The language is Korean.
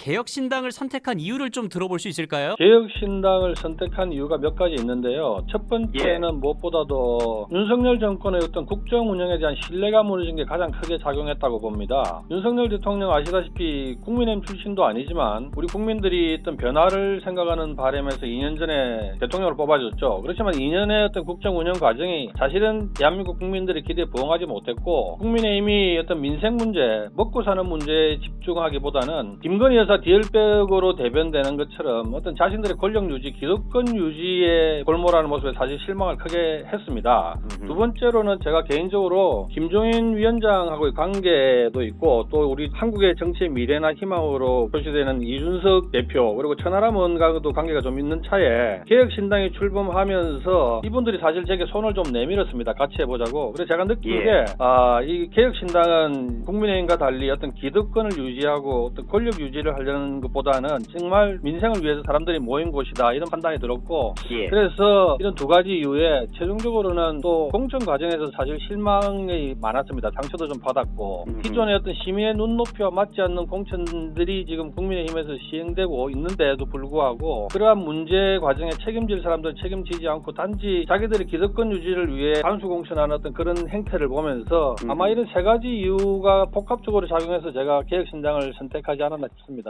개혁신당을 선택한 이유를 좀 들어볼 수 있을까요? 개혁신당을 선택한 이유가 몇 가지 있는데요. 첫 번째는 예. 무엇보다도 윤석열 정권의 어떤 국정 운영에 대한 신뢰가 무너진 게 가장 크게 작용했다고 봅니다. 윤석열 대통령 아시다시피 국민의힘 출신도 아니지만 우리 국민들이 어떤 변화를 생각하는 바람에서 2년 전에 대통령을 뽑아줬죠. 그렇지만 2년의 어떤 국정 운영 과정이 사실은 대한민국 국민들의 기대에 부응하지 못했고 국민의힘이 어떤 민생 문제, 먹고 사는 문제에 집중하기보다는 김건희 여사 디얼백으로 대변되는 것처럼 어떤 자신들의 권력 유지, 기득권 유지에 골몰하는 모습에 사실 실망을 크게 했습니다. 두 번째로는 제가 개인적으로 김종인 위원장하고의 관계도 있고 또 우리 한국의 정치의 미래나 희망으로 표시되는 이준석 대표 그리고 천하람 의원과도 관계가 좀 있는 차에 개혁신당이 출범하면서 이분들이 사실 제게 손을 좀 내밀었습니다. 같이 해보자고. 그래서 제가 느낀 예. 게 아, 이 개혁신당은 국민의힘과 달리 어떤 기득권을 유지하고 어떤 권력 유지를 하려는 것보다는 정말 민생을 위해서 사람들이 모인 곳이다 이런 판단이 들었고 예. 그래서 이런 두 가지 이후에 최종적으로는 또 공천 과정에서 사실 실망이 많았습니다. 상처도 좀 받았고 음. 기존의 어떤 시민의 눈높이와 맞지 않는 공천들이 지금 국민의힘에서 시행되고 있는데도 불구하고 그러한 문제 과정에 책임질 사람들은 책임지지 않고 단지 자기들의 기득권 유지를 위해 단수 공천하는 어떤 그런 행태를 보면서 음. 아마 이런 세 가지 이유가 복합적으로 작용해서 제가 개혁신당을 선택하지 않았나 싶습니다.